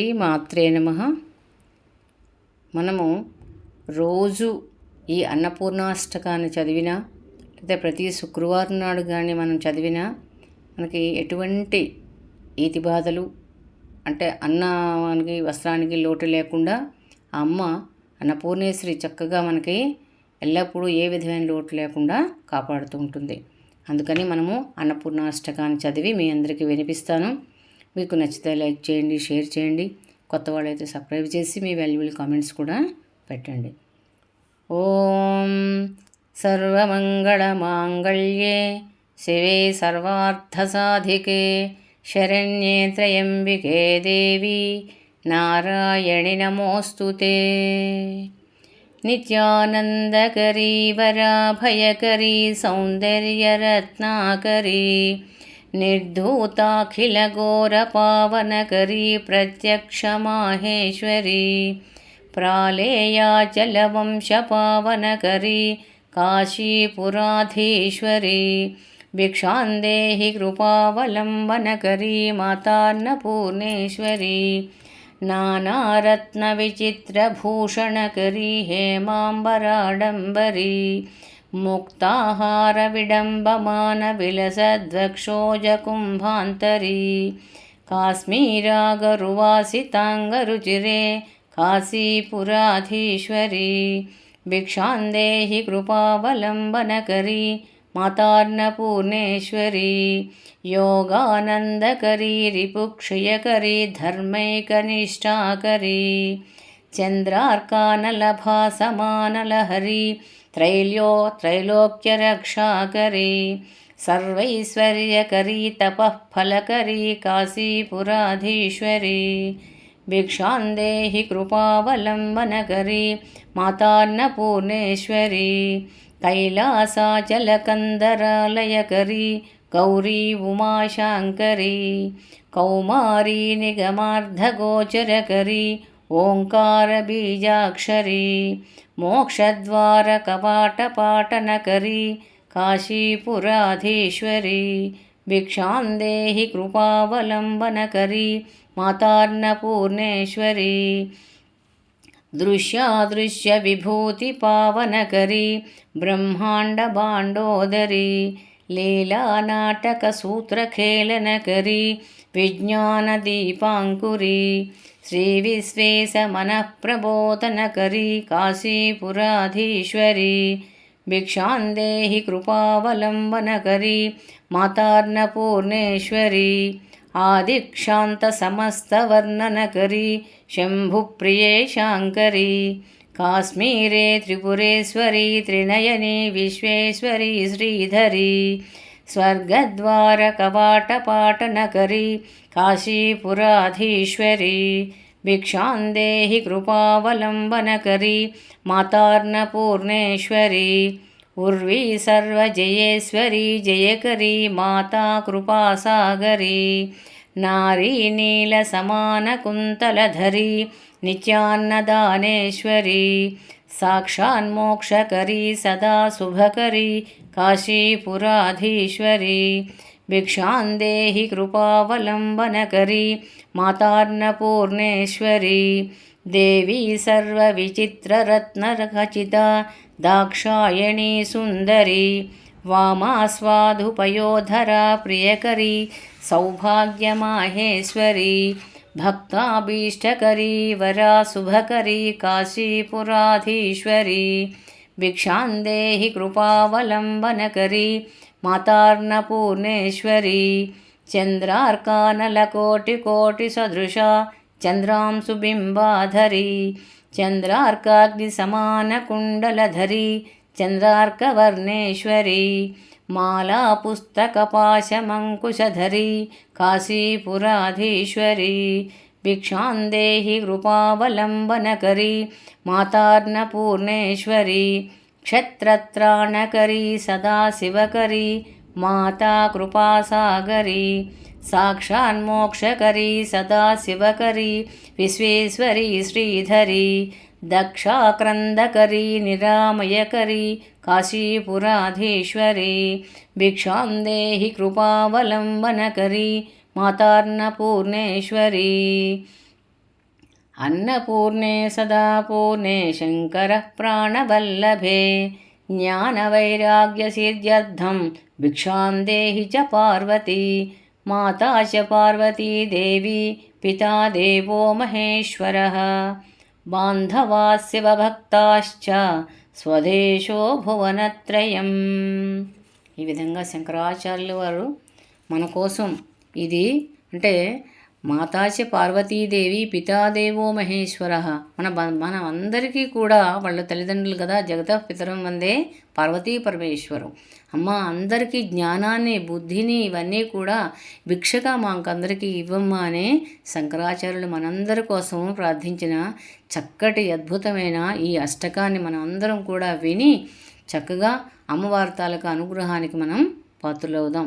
ఈ మాత్రే నమ. మనము రోజు ఈ అన్నపూర్ణాష్టకాన్ని చదివినా లేదా ప్రతి శుక్రవారం నాడు కానీ మనం చదివినా మనకి ఎటువంటి ఈతి బాధలు అంటే అన్నానికి వస్త్రానికి లోటు లేకుండా ఆ అమ్మ అన్నపూర్ణేశ్వరి చక్కగా మనకి ఎల్లప్పుడూ ఏ విధమైన లోటు లేకుండా కాపాడుతూ ఉంటుంది. అందుకని మనము అన్నపూర్ణాష్టకాన్ని చదివి మీ అందరికీ వినిపిస్తాను. మీకు నచ్చితే లైక్ చేయండి షేర్ చేయండి. కొత్త వాళ్ళైతే సబ్స్క్రైబ్ చేసి మీ వాల్యుబుల్ కామెంట్స్ కూడా పెట్టండి. ఓం సర్వమంగళమాంగళ్యే. శివే సర్వార్థసాధికే. శరణ్యే త్రయంబికే దేవి. నారాయణి నమోస్తు నిత్యానందకరీ వరాభయకరీ సౌందర్యరత్నాకరీ. निर्धूताखिलघोरपावनकरी प्रत्यक्षमाहेश्वरी प्रालेयाचलवंशपावनकरी काशीपुराधीश्वरी भिक्षान्देहि कृपावलम्बनकरी मातान्नपूर्णेश्वरी नानारत्नविचित्रभूषणकरी हेमाम्बराडम्बरी मुक्ताहारविडम्बमानविलसद्वक्षोजकुम्भान्तरी काश्मीरागरुवासिताङ्गरुचिरे काशीपुराधीश्वरी भिक्षान्देहि कृपावलम्बनकरी मातान्नपूर्णेश्वरी योगानन्दकरी रिपुक्षयकरी धर्मैकनिष्ठाकरी चन्द्रार्कानलभासमानलहरी त्रैल्यो त्रैलोक्यरक्षाकरी सर्वैश्वर्यकरी तपः फलकरी काशीपुराधीश्वरी भिक्षान्देहि कृपावलम्बनकरी मातान्नपूर्णेश्वरी। कैलासाचलकन्दरालयकरी गौरी उमाशाङ्करी कौमारी निगमार्धगोचरकरी ओङ्कारबीजाक्षरी मोक्षद्वारकवाटपाटनकरी काशीपुराधीश्वरी भिक्षान्देहि कृपावलम्बनकरी मातान्नपूर्णेश्वरी दृश्यादृश्यविभूतिपावनकरी ब्रह्माण्डभाण्डोदरी लीलानाटकसूत्रखेलनकरी विज्ञानदीपाङ्कुरी श्रीविश्वेशमनःप्रबोधनकरी काशीपुराधीश्वरी। भिक्षान्देहि कृपावलम्बनकरी मातार्नपूर्णेश्वरी आदिक्षान्तसमस्तवर्णनकरी शम्भुप्रिये शाङ्करी। काश्मीरे त्रिपुरेश्वरी त्रिनयनी विश्वेश्वरी श्रीधरी। स्वर्गद्वारकवाटपाटनकरी काशीपुराधीश्वरी भिक्षान्देहि कृपावलम्बनकरी मातार्नपूर्णेश्वरी उर्वी सर्वजयेश्वरी जयकरी माता कृपासागरी नारी नीलसमानकुन्तलधरी नित्यान्नदानेश्वरी साक्षान्मोक्षकरी सदा शुभकरी काशीपुराधीश्वरी। भिक्षान्देहि कृपावलम्बनकरी मातार्नपूर्णेश्वरी देवी सर्वविचित्ररत्नरखचिता दाक्षायणी सुन्दरी। वामास्वादुपयोधरा प्रियकरी सौभाग्यमाहेश्वरी। भक्ताभीष्टकरी वरा शुभकरी काशीपुराधीश्वरी भिक्षान्देहि कृपावलम्बनकरी मातार्नपूर्णेश्वरी चन्द्रार्कानलकोटिकोटिसदृशा चन्द्रांशुबिम्बाधरी चन्द्रार्काग्निसमानकुण्डलधरी चन्द्रार्कवर्णेश्वरी మాలా పుస్తక పాశమంకుశధరి కాశీపురాధీశ్వరి భిక్షాందేహి కృపావలంబనకరి మాతార్ణపూర్ణేశ్వరి క్షత్రత్రాణకరి సదాశివకరి మాతా కృపాసాగరి సాక్షాన్మోక్షకరి సదాశివకరి విశ్వేశ్వరి శ్రీధరి దక్షాక్రందకరి నిరామయకరి काशीपुराधीश्वरी, भिक्षां देहि कृपावलम्बनकरी मातार्नपूर्णेश्वरी अन्नपूर्णे सदा पूर्णे शङ्करः प्राणवल्लभे ज्ञानवैराग्यसिद्ध्यर्थं भिक्षां देहि च पार्वती, माता च पार्वती देवी, पिता देवो महेश्वरः। बान्धवास्यवभक्ताश्च స్వదేశో భువనత్రయం. ఈ విధంగా శంకరాచార్యుల వారు మన కోసం ఇది అంటే మాతాచ పార్వతీదేవి పితాదేవో మహేశ్వర. మన మన అందరికీ కూడా వాళ్ళ తల్లిదండ్రులు కదా జగత పితరం వందే పార్వతీ పరమేశ్వరం. అమ్మ అందరికీ జ్ఞానాన్ని బుద్ధిని ఇవన్నీ కూడా భిక్షగా మాకందరికీ ఇవ్వమ్మా అనే శంకరాచార్యులు మనందరి కోసం ప్రార్థించిన చక్కటి అద్భుతమైన ఈ అష్టకాన్ని మనం అందరం కూడా విని చక్కగా అమ్మవారి తాలూకా అనుగ్రహానికి మనం పాత్రలవుదాం.